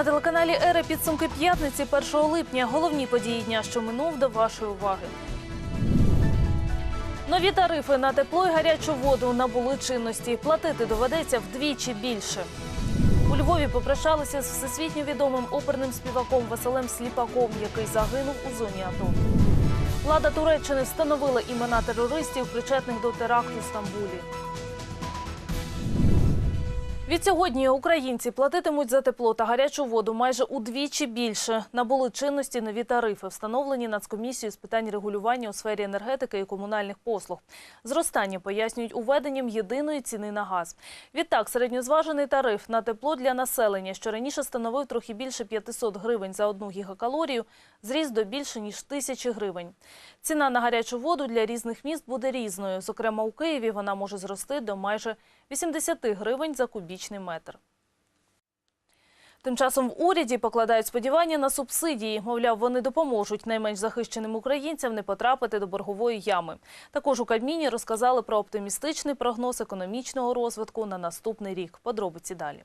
на телеканалі Ера підсумки п'ятниці 1 липня. Головні події дня, що минув до вашої уваги. Нові тарифи на тепло і гарячу воду набули чинності. Платити доведеться вдвічі більше. У Львові попрощалися з всесвітньо відомим оперним співаком Василем Сліпаком, який загинув у зоні АТО. Влада Туреччини встановила імена терористів, причетних до теракту в Стамбулі. Відсьогодні українці платитимуть за тепло та гарячу воду майже удвічі більше. Набули чинності нові тарифи, встановлені Нацкомісією з питань регулювання у сфері енергетики і комунальних послуг. Зростання пояснюють уведенням єдиної ціни на газ. Відтак, середньозважений тариф на тепло для населення, що раніше становив трохи більше 500 гривень за одну гігакалорію, зріс до більше ніж тисячі гривень. Ціна на гарячу воду для різних міст буде різною. Зокрема, у Києві вона може зрости до майже 80 гривень за кубічний метр. Тим часом в уряді покладають сподівання на субсидії. Мовляв, вони допоможуть найменш захищеним українцям не потрапити до боргової ями. Також у Кабміні розказали про оптимістичний прогноз економічного розвитку на наступний рік. Подробиці далі.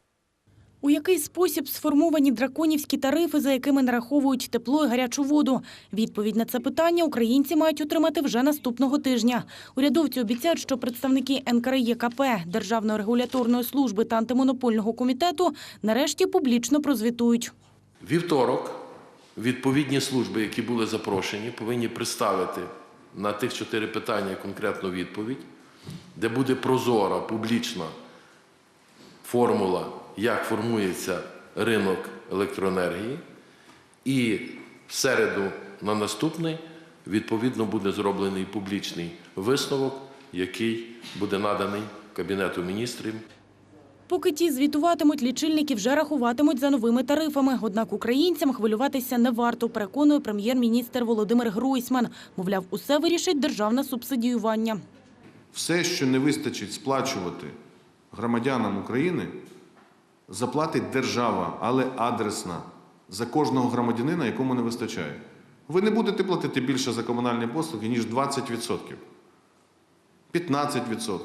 У який спосіб сформовані драконівські тарифи, за якими нараховують тепло і гарячу воду? Відповідь на це питання українці мають отримати вже наступного тижня. Урядовці обіцяють, що представники НКРЄКП, Державної регуляторної служби та антимонопольного комітету нарешті публічно прозвітують. Вівторок відповідні служби, які були запрошені, повинні представити на тих чотири питання конкретну відповідь, де буде прозора, публічна формула, як формується ринок електроенергії. І в середу на наступний відповідно буде зроблений публічний висновок, який буде наданий Кабінету міністрів Поки ті звітуватимуть, лічильники вже рахуватимуть за новими тарифами. Однак українцям хвилюватися не варто, переконує прем'єр-міністр Володимир Гройсман. Мовляв, усе вирішить державне субсидіювання. Все, що не вистачить сплачувати громадянам України, заплатить держава, але адресна за кожного громадянина, якому не вистачає. Ви не будете платити більше за комунальні послуги, ніж 20%, 15%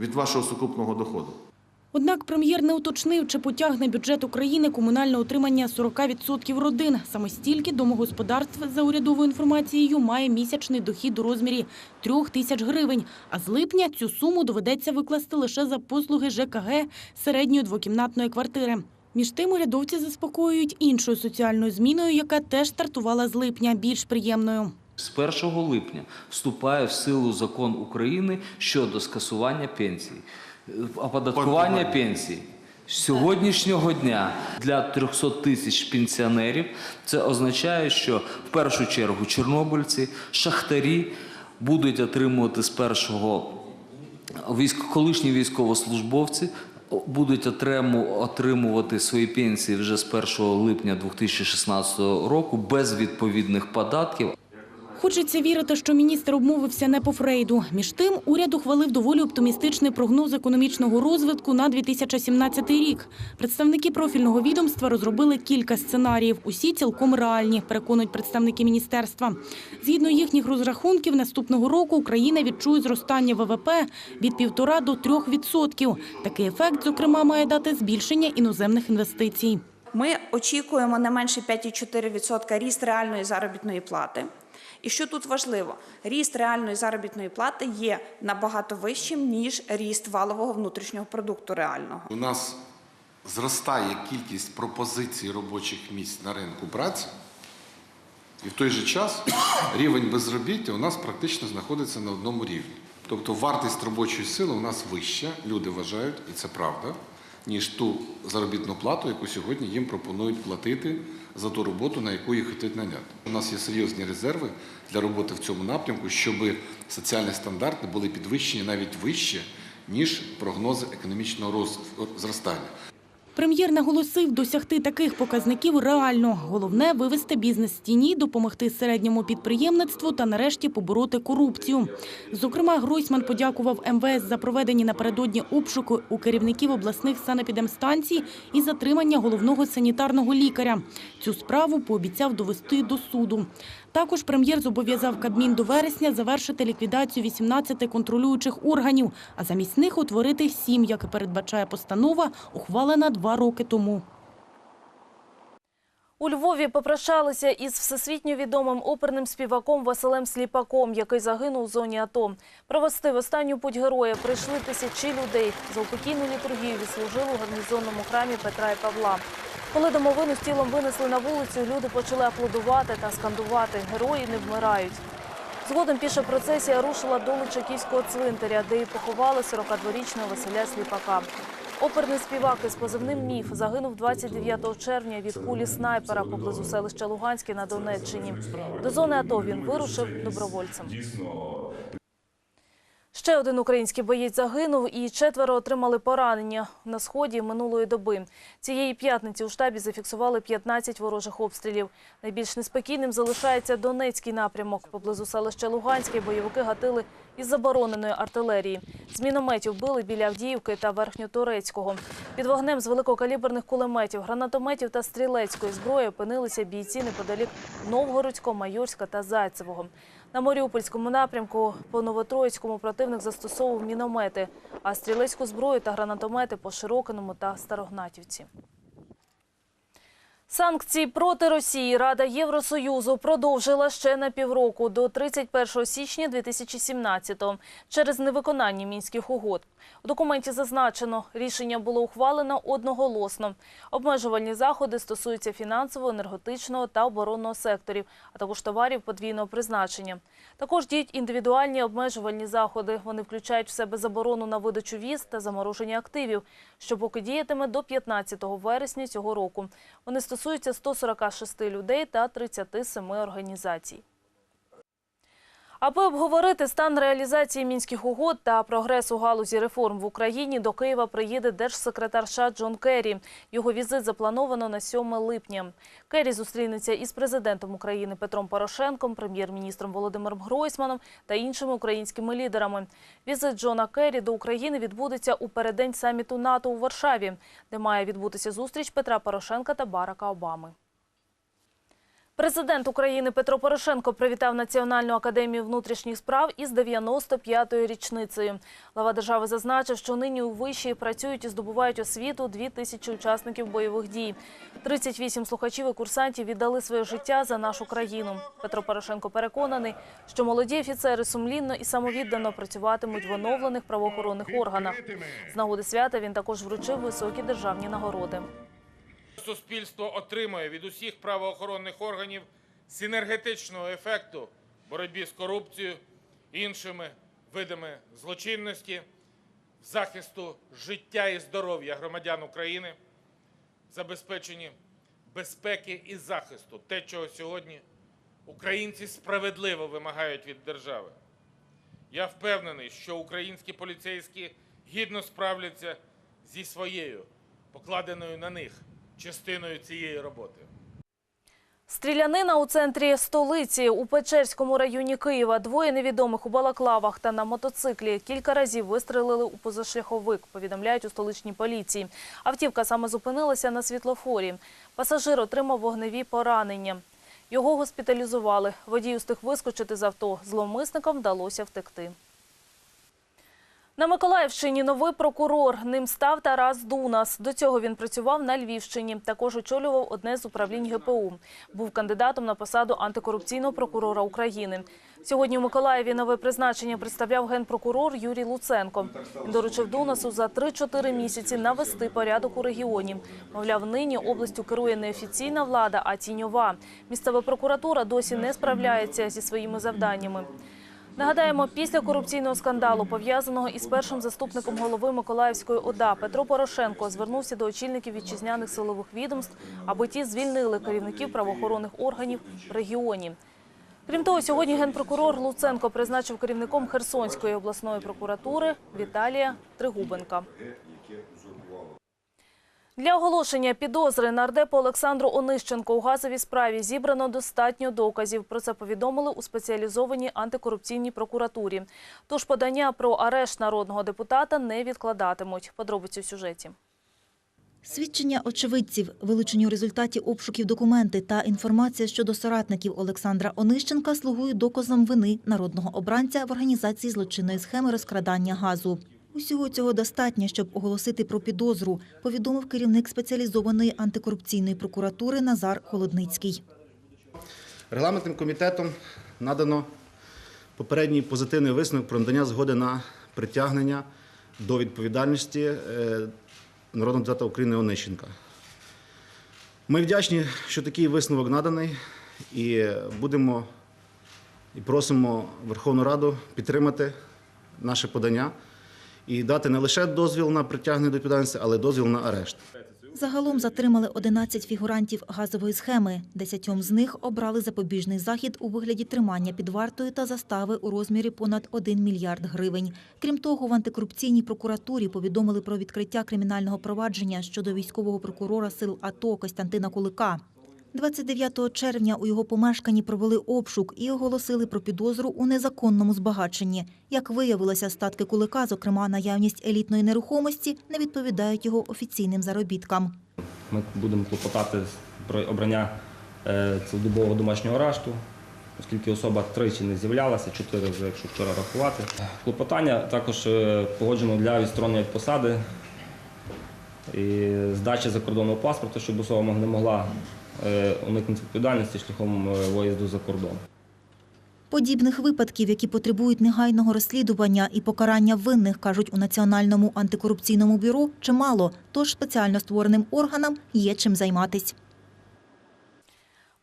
від вашого сукупного доходу. Однак прем'єр не уточнив, чи потягне бюджет України комунальне утримання 40% родин. Саме стільки домогосподарств, за урядовою інформацією, має місячний дохід у розмірі 3 тисяч гривень. А з липня цю суму доведеться викласти лише за послуги ЖКГ середньої двокімнатної квартири. Між тим урядовці заспокоюють іншою соціальною зміною, яка теж стартувала з липня, більш приємною. З 1 липня вступає в силу закон України щодо скасування пенсій, Е, оподаткування пенсій. З сьогоднішнього дня для 300 тисяч пенсіонерів це означає, що в першу чергу чорнобильці, шахтарі будуть отримувати з першого військ, колишні військовослужбовці будуть отримувати свої пенсії вже з 1 липня 2016 року без відповідних податків. Хочеться вірити, що міністр обмовився не по Фрейду. Між тим, уряд ухвалив доволі оптимістичний прогноз економічного розвитку на 2017 рік. Представники профільного відомства розробили кілька сценаріїв. Усі цілком реальні, переконують представники міністерства. Згідно їхніх розрахунків, наступного року Україна відчує зростання ВВП від 1,5 до 3 відсотків. Такий ефект, зокрема, має дати збільшення іноземних інвестицій. Ми очікуємо не менше 5,4% ріст реальної заробітної плати. І що тут важливо, ріст реальної заробітної плати є набагато вищим, ніж ріст валового внутрішнього продукту реального. У нас зростає кількість пропозицій робочих місць на ринку праці, і в той же час рівень безробіття у нас практично знаходиться на одному рівні. Тобто вартість робочої сили у нас вища, люди вважають, і це правда, ніж ту заробітну плату, яку сьогодні їм пропонують платити за ту роботу, на яку їх хочуть наняти. У нас є серйозні резерви для роботи в цьому напрямку, щоб соціальні стандарти були підвищені навіть вище, ніж прогнози економічного зростання. Прем'єр наголосив, досягти таких показників реально. Головне – вивести бізнес з тіні, допомогти середньому підприємництву та нарешті побороти корупцію. Зокрема, Гройсман подякував МВС за проведені напередодні обшуки у керівників обласних санепідемстанцій і затримання головного санітарного лікаря. Цю справу пообіцяв довести до суду. Також прем'єр зобов'язав Кабмін до вересня завершити ліквідацію 18 контролюючих органів, а замість них утворити сім, як і передбачає постанова, ухвалена два роки тому. У Львові попрощалися із всесвітньо відомим оперним співаком Василем Сліпаком, який загинув у зоні АТО. Провести в останню путь героя прийшли тисячі людей. За упокійну літургію відслужили у гарнізонному храмі Петра і Павла. Коли домовину з тілом винесли на вулицю, люди почали аплодувати та скандувати «Герої не вмирають». Згодом піша процесія рушила до Личаківського цвинтаря, де і поховали 42-річного Василя Сліпака. Оперний співак із позивним «Міф» загинув 29 червня від кулі снайпера поблизу селища Луганське на Донеччині. До зони АТО він вирушив добровольцем. Ще один український боєць загинув і четверо отримали поранення на сході минулої доби. Цієї п'ятниці у штабі зафіксували 15 ворожих обстрілів. Найбільш неспокійним залишається Донецький напрямок. Поблизу селища Луганське бойовики гатили із забороненої артилерії. З мінометів били біля Авдіївки та Верхньоторецького. Під вогнем з великокаліберних кулеметів, гранатометів та стрілецької зброї опинилися бійці неподалік Новгородського, Майорська та Зайцевого. На Маріупольському напрямку по Новотроїцькому противник застосовував міномети, а стрілецьку зброю та гранатомети по Широкиному та Старогнатівці. Санкції проти Росії Рада Євросоюзу продовжила ще на півроку до 31 січня 2017-го через невиконання мінських угод. У документі зазначено, рішення було ухвалено одноголосно. Обмежувальні заходи стосуються фінансового, енергетичного та оборонного секторів, а також товарів подвійного призначення. Також діють індивідуальні обмежувальні заходи. Вони включають в себе заборону на видачу віз та замороження активів, що поки діятиме до 15 вересня цього року. Вони стосуються 146 людей та 37 організацій. Аби обговорити стан реалізації мінських угод та прогрес у галузі реформ в Україні, до Києва приїде держсекретар США Джон Керрі. Його візит заплановано на 7 липня. Керрі зустрінеться із президентом України Петром Порошенком, прем'єр-міністром Володимиром Гройсманом та іншими українськими лідерами. Візит Джона Керрі до України відбудеться у переддень саміту НАТО у Варшаві, де має відбутися зустріч Петра Порошенка та Барака Обами. Президент України Петро Порошенко привітав Національну академію внутрішніх справ із 95-ю річницею. Глава держави зазначив, що нині у виші працюють і здобувають освіту 2 тисячі учасників бойових дій. 38 слухачів і курсантів віддали своє життя за нашу країну. Петро Порошенко переконаний, що молоді офіцери сумлінно і самовіддано працюватимуть в оновлених правоохоронних органах. З нагоди свята він також вручив високі державні нагороди. Суспільство отримує від усіх правоохоронних органів синергетичного ефекту боротьбі з корупцією, іншими видами злочинності, захисту життя і здоров'я громадян України, забезпеченні безпеки і захисту, те, чого сьогодні українці справедливо вимагають від держави. Я впевнений, що українські поліцейські гідно справляться зі своєю, покладеною на них частиною цієї роботи. Стрілянина у центрі столиці у Печерському районі Києва. Двоє невідомих у балаклавах та на мотоциклі кілька разів вистрелили у позашляховик, повідомляють у столичній поліції. Автівка саме зупинилася на світлофорі. Пасажир отримав вогневі поранення. Його госпіталізували. Водій устиг вискочити з авто. Зловмисникам вдалося втекти. На Миколаївщині новий прокурор. Ним став Тарас Дунас. До цього він працював на Львівщині. Також очолював одне з управлінь ГПУ. Був кандидатом на посаду антикорупційного прокурора України. Сьогодні у Миколаєві нове призначення представляв генпрокурор Юрій Луценко. Він доручив Дунасу за 3-4 місяці навести порядок у регіоні. Мовляв, нині областю керує не офіційна влада, а тіньова. Місцева прокуратура досі не справляється зі своїми завданнями. Нагадаємо, після корупційного скандалу, пов'язаного із першим заступником голови Миколаївської ОДА Петро Порошенко звернувся до очільників вітчизняних силових відомств, аби ті звільнили керівників правоохоронних органів в регіоні. Крім того, сьогодні генпрокурор Луценко призначив керівником Херсонської обласної прокуратури Віталія Тригубенка. Для оголошення підозри нардепу Олександру Онищенко у газовій справі зібрано достатньо доказів. Про це повідомили у спеціалізованій антикорупційній прокуратурі. Тож подання про арешт народного депутата не відкладатимуть. Подробиці в сюжеті. Свідчення очевидців, вилучені у результаті обшуків документи та інформація щодо соратників Олександра Онищенка слугують доказом вини народного обранця в організації злочинної схеми розкрадання газу. Усього цього достатньо, щоб оголосити про підозру, повідомив керівник спеціалізованої антикорупційної прокуратури Назар Холодницький. Регламентним комітетом надано попередній позитивний висновок про надання згоди на притягнення до відповідальності е, народного депутата України Онищенка. Ми вдячні, що такий висновок наданий, і будемо і просимо Верховну Раду підтримати наше подання і дати не лише дозвіл на притягнення до відповідальності, але дозвіл на арешт. Загалом затримали 11 фігурантів газової схеми. Десятьом з них обрали запобіжний захід у вигляді тримання під вартою та застави у розмірі понад 1 мільярд гривень. Крім того, в антикорупційній прокуратурі повідомили про відкриття кримінального провадження щодо військового прокурора сил АТО Костянтина Кулика. 29 червня у його помешканні провели обшук і оголосили про підозру у незаконному збагаченні. Як виявилося, статки Кулика, зокрема наявність елітної нерухомості, не відповідають його офіційним заробіткам. Ми будемо клопотати про обрання е, цілодобового домашнього арешту, оскільки особа тричі не з'являлася, чотири вже, якщо вчора рахувати. Клопотання також е, погоджено для відсторонення від посади і здачі закордонного паспорта, щоб особа не могла уникнути відповідальності шляхом е, виїзду за кордон. Подібних випадків, які потребують негайного розслідування і покарання винних, кажуть у Національному антикорупційному бюро, чимало, тож спеціально створеним органам є чим займатись.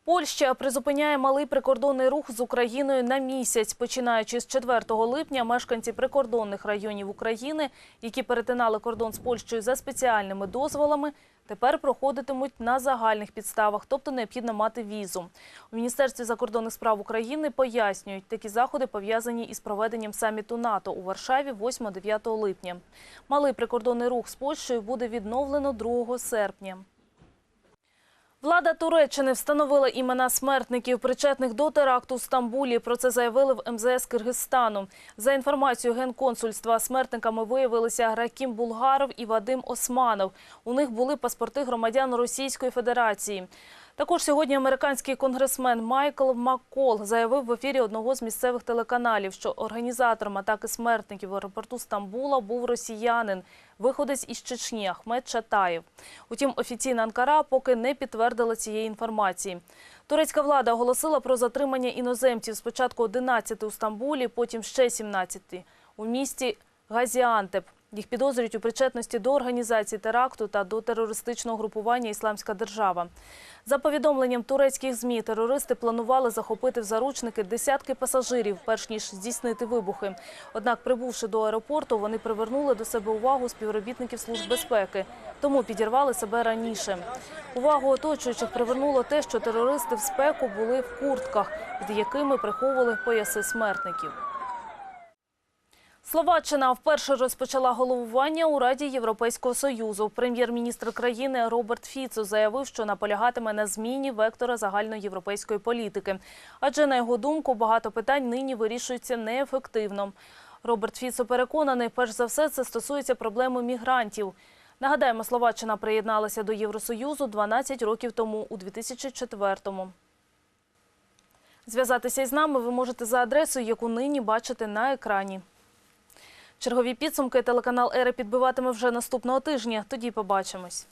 Польща призупиняє малий прикордонний рух з Україною на місяць. Починаючи з 4 липня, мешканці прикордонних районів України, які перетинали кордон з Польщею за спеціальними дозволами, тепер проходитимуть на загальних підставах, тобто необхідно мати візу. У Міністерстві закордонних справ України пояснюють, такі заходи пов'язані із проведенням саміту НАТО у Варшаві 8-9 липня. Малий прикордонний рух з Польщею буде відновлено 2 серпня. Влада Туреччини встановила імена смертників, причетних до теракту в Стамбулі. Про це заявили в МЗС Киргизстану. За інформацією Генконсульства, смертниками виявилися Ракім Булгаров і Вадим Османов. У них були паспорти громадян Російської Федерації. Також сьогодні американський конгресмен Майкл Маккол заявив в ефірі одного з місцевих телеканалів, що організатором атаки смертників в аеропорту Стамбула був росіянин, виходець із Чечні Ахмед Чатаєв. Утім, офіційна Анкара поки не підтвердила цієї інформації. Турецька влада оголосила про затримання іноземців спочатку 11 у Стамбулі, потім ще 17 у місті Газіантеп. Їх підозрюють у причетності до організації теракту та до терористичного групування «Ісламська держава». За повідомленням турецьких ЗМІ, терористи планували захопити в заручники десятки пасажирів, перш ніж здійснити вибухи. Однак, прибувши до аеропорту, вони привернули до себе увагу співробітників служб безпеки, тому підірвали себе раніше. Увагу оточуючих привернуло те, що терористи в спеку були в куртках, під якими приховували пояси смертників. Словаччина вперше розпочала головування у Раді Європейського Союзу. Прем'єр-міністр країни Роберт Фіцо заявив, що наполягатиме на зміні вектора загальноєвропейської політики. Адже, на його думку, багато питань нині вирішуються неефективно. Роберт Фіцо переконаний, перш за все, це стосується проблеми мігрантів. Нагадаємо, Словаччина приєдналася до Євросоюзу 12 років тому, у 2004-му. Зв'язатися із нами ви можете за адресою, яку нині бачите на екрані. Чергові підсумки телеканал Ери підбиватиме вже наступного тижня. Тоді побачимось.